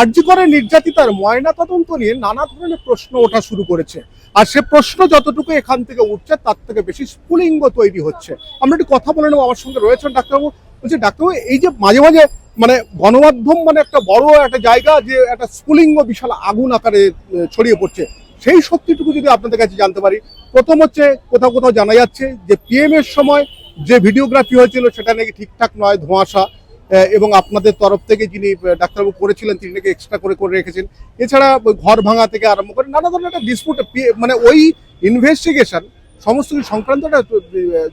আর্জি করে নির্যাতিতার ময়না তদন্ত নিয়ে নানা ধরনের প্রশ্ন ওঠা শুরু করেছে। আর সে প্রশ্ন যতটুকু এখান থেকে উঠছে, তার থেকে বেশি স্ফুলিঙ্গ তৈরি হচ্ছে। আমরা একটু কথা বলে নেব আমার সঙ্গে রয়েছেন ডাক্তারবাবু। বলছি, ডাক্তারবাবু, এই যে মাঝে মাঝে মানে গণমাধ্যম মানে একটা বড় একটা জায়গা যে একটা স্ফুলিঙ্গ বিশাল আগুন আকারে ছড়িয়ে পড়ছে, সেই সত্যিটুকু যদি আপনাদের কাছে জানতে পারি। প্রথম হচ্ছে, কোথাও কোথাও জানা যাচ্ছে যে পিএম এর সময় যে ভিডিওগ্রাফি হয়েছিল, সেটা নাকি ঠিকঠাক নয়, ধোঁয়াশা। এবং আপনাদের তরফ থেকে যিনি ডাক্তারবাবু করেছিলেন, তিনি নাকি এক্সট্রা করে করে রেখেছেন। এছাড়া ঘর ভাঙা থেকে আরম্ভ করে নানা ধরনের একটা ডিসপুট মানে ওই ইনভেস্টিগেশন সমস্ত কিছু সংক্রান্ত একটা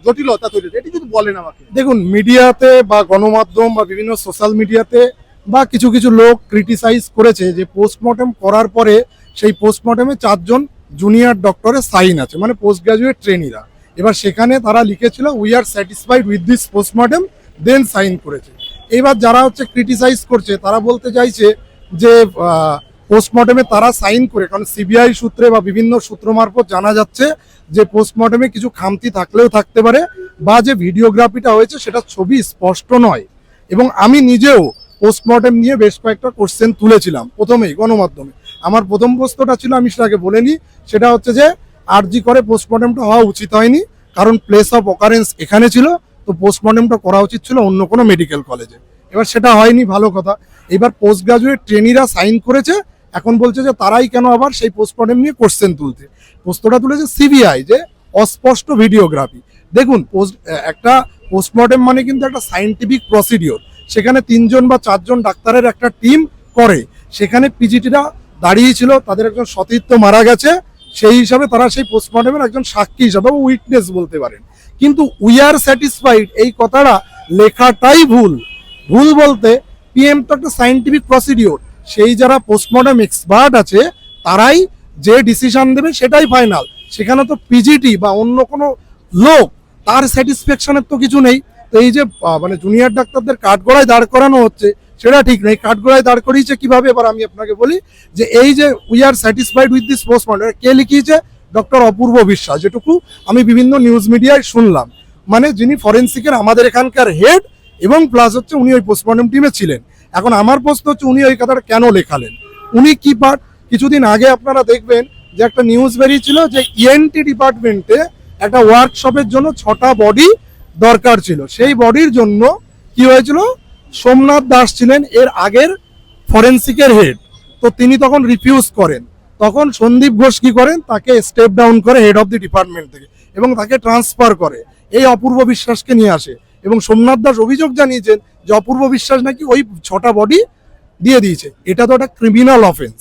জটিলতা তৈরি এটি যদি বলেন আমাকে। দেখুন, মিডিয়াতে বা গণমাধ্যম বা বিভিন্ন সোশ্যাল মিডিয়াতে বা কিছু কিছু লোক ক্রিটিসাইজ করেছে যে পোস্টমর্টেম করার পরে সেই পোস্টমর্টেমে চারজন জুনিয়র ডক্টরের সাইন আছে মানে পোস্ট গ্রাজুয়েট ট্রেনিরা এবার সেখানে তারা লিখেছিল we are satisfied with this postmortem then sign করেছে। এবার যারা হচ্ছে ক্রিটিসাইজ করছে, তারা বলতে চাইছে যে পোস্টমর্টেমে তারা সাইন করে, কারণ সিবিআই সূত্রে বা বিভিন্ন সূত্র মারফত জানা যাচ্ছে যে পোস্টমর্টেমে কিছু খামতি থাকলেও থাকতে পারে বা যে ভিডিওগ্রাফিটা হয়েছে সেটা ছবি স্পষ্ট নয়। এবং আমি নিজেও পোস্টমর্টেম নিয়ে বেশ কয়েকটা কোশ্চেন তুলেছিলাম প্রথমেই গণমাধ্যমে। আমার প্রথম প্রশ্নটা ছিল, আমি সেটাকে বলে নিই সেটা হচ্ছে যে আরজি করে পোস্টমর্টেমটা হওয়া উচিত হয়নি, কারণ প্লেস অফ অকারেন্স এখানে ছিল তো পোস্টমর্টেমটা করা উচিত ছিল অন্য কোনো মেডিকেল কলেজে এবার সেটা হয়নি, ভালো কথা। এবার পোস্ট গ্রাজুয়েট ট্রেনিরা সাইন করেছে, এখন বলছে যে তারাই কেন আবার সেই পোস্টমর্টেম নিয়ে কোশ্চেন তুলছে। প্রশ্নটা তুলেছে সিবিআই যে অস্পষ্ট ভিডিওগ্রাফি দেখুন পোস্ট একটা পোস্টমর্টেম মানে কিন্তু একটা সাইন্টিফিক প্রসিডিওর সেখানে তিনজন বা চারজন ডাক্তারের একটা টিম করে। সেখানে পিজিটিরা দাঁড়িয়েছিল, তাদের একজন সতীর্থ মারা গেছে। সেই হিসাবে তারা সেই পোস্টমর্টেমের একজন সাক্ষী হিসাবে উইটনেস বলতে পারেন। কিন্তু উই আর স্যাটিসফাইড এই কথাটা লেখাটাই ভুল। ভুল বলতে পিএম তো একটা সাইন্টিফিক প্রসিডিওর সেই যারা পোস্টমর্টম এক্সপার্ট আছে, তারাই যে ডিসিশন দেবে সেটাই ফাইনাল সেখানে তো পিজিটি বা অন্য কোনো লোক, তার স্যাটিসফ্যাকশনের তো কিছু নেই। তো এই যে মানে জুনিয়র ডাক্তারদের কাঠগড়ায় দাঁড় করানো হচ্ছে, সেটা ঠিক নেই। কাঠগড়ায় দাঁড় করিয়েছে কীভাবে? এবার আমি আপনাকে বলি যে, এই যে we are satisfied with this postmortem কে লিখিয়েছে? ডক্টর অপূর্ব বিশ্বাস, যেটুকু আমি বিভিন্ন নিউজ মিডিয়ায় শুনলাম। মানে যিনি ফরেন্সিকের আমাদের এখানকার হেড এবং প্লাস হচ্ছে উনি ওই পোস্টমর্টম টিমে ছিলেন। এখন আমার প্রশ্ন হচ্ছে উনি ওই কথাটা কেন লেখালেন? উনি কি পার্ট কিছুদিন আগে আপনারা দেখবেন যে একটা নিউজ বেরিয়েছিল যে ইএনটি ডিপার্টমেন্টে একটা ওয়ার্কশপের জন্য ছটা বডি দরকার ছিল। সেই বডির জন্য কি হয়েছিল? সোমনাথ দাস ছিলেন এর আগের ফরেন্সিকের হেড তো তিনি তখন রিফিউজ করেন। তখন সন্দীপ ঘোষ কি করেন? তাকে স্টেপ ডাউন করে হেড অফ দি ডিপার্টমেন্ট থেকে এবং তাকে ট্রান্সফার করে। এই অপূর্ব বিশ্বাসকে নিয়ে আসে। এবং সোমনাথ দাস অভিযোগ জানিয়েছেন যে অপূর্ব বিশ্বাস নাকি ওই ছটা বডি দিয়ে দিয়েছে। এটা তো একটা ক্রিমিনাল অফেন্স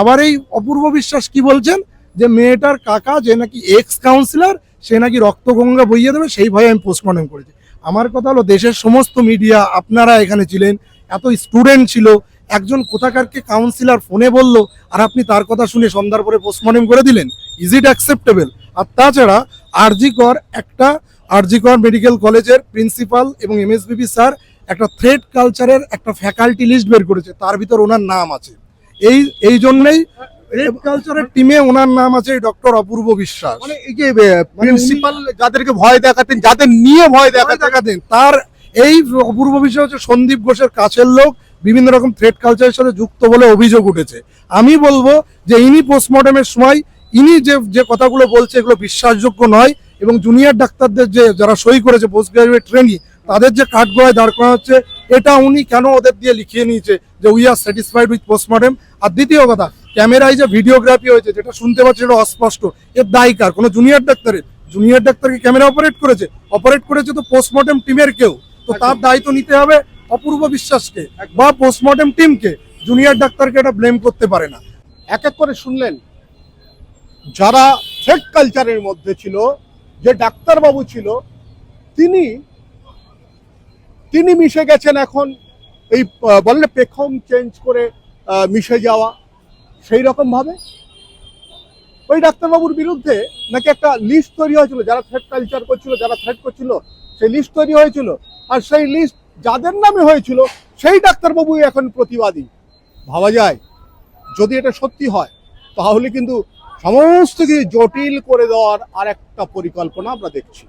আবার এই অপূর্ব বিশ্বাস কি বলছেন? যে মেয়েটার কাকা, যে নাকি এক্স কাউন্সিলর সে নাকি রক্তগঙ্গা বইয়ে দেবে, সেই ভয়ে আমি পোস্টমর্টম করেছি। আমার কথা হলো, দেশের সমস্ত মিডিয়া আপনারা এখানে ছিলেন, এত স্টুডেন্ট ছিল একজন কোথাকারকে কাউন্সিলর ফোনে বলল আর আপনি তার কথা শুনে সন্ধ্যার পরে পোস্টমর্টম করে দিলেন। ইজ ইট অ্যাকসেপ্টেবল আর তাছাড়া আরজি কর একটা আরজি কর মেডিকেল কলেজের প্রিন্সিপাল এবং এমএসবিপি স্যার একটা থ্রেড কালচারের একটা ফ্যাকাল্টি লিস্ট বের করেছে তার ভিতর ওনার নাম আছে। এই এই জন্যই থ্রেড কালচারের টিমে ওনার নাম আছে ডক্টর অপূর্ব বিশ্বাস। মানে এই যে প্রিন্সিপাল যাদেরকে ভয় দেখাতেন যাদের নিয়ে ভয় দেখাতেন তার এই অপূর্ব বিশ্বাস হচ্ছে সন্দীপ ঘোষের কাছের লোক বিভিন্ন রকম থ্রেড কালচারের সাথে যুক্ত বলে অভিযোগ উঠেছে। আমি বলব যে ইনি পোস্টমর্টমের সময় ইনি যে যে কথাগুলো বলছে এগুলো বিশ্বাসযোগ্য নয় এবং জুনিয়র ডাক্তারদের যে, যারা সই করেছে পোস্ট গ্রাজুয়েট ট্রেনি তাদের যে কাঠগড়ায় দাঁড় করা হচ্ছে, এটা উনি কেন ওদের দিয়ে লিখিয়ে নিয়েছে যে we are satisfied with postmortem আর দ্বিতীয় কথা, ক্যামেরায় যে ভিডিওগ্রাফি হয়েছে, যেটা শুনতে পাচ্ছি এটা অস্পষ্ট। এর দায়ী কার? কোনো জুনিয়র ডাক্তারের? জুনিয়র ডাক্তারকে ক্যামেরা অপারেট করেছে? অপারেট করেছে তো পোস্টমর্টম টিমের কেউ। তো তার দায়িত্ব নিতে হবে। অপূর্ব বিশ্বাসকে বা পোস্টমর্টম টিমকে জুনিয়র ডাক্তারকে এটা ব্লেম করতে পারে না। এক এক করে শুনলেন, যারা থ্রেড কালচারের মধ্যে ছিল, যে ডাক্তারবাবু ছিল, তিনি তিনি মিশে গেছেন এখন এই বললে পেখম চেঞ্জ করে মিশে যাওয়া, সেই রকম ভাবে? ওই ডাক্তারবাবুর বিরুদ্ধে নাকি একটা লিস্ট তৈরি হয়েছিল, যারা থ্রেড কালচার করছিল, যারা থ্রেড করছিল, সেই লিস্ট তৈরি হয়েছিল। আর সেই লিস্ট যাদের নামে হয়েছিল, সেই ডাক্তারবাবু এখন প্রতিবাদী। ভাবা যায়, যদি এটা সত্যি হয়, তাহলে কিন্তু সমস্ত কিছু জটিল করে দেওয়ার আর একটা পরিকল্পনা আমরা দেখছি।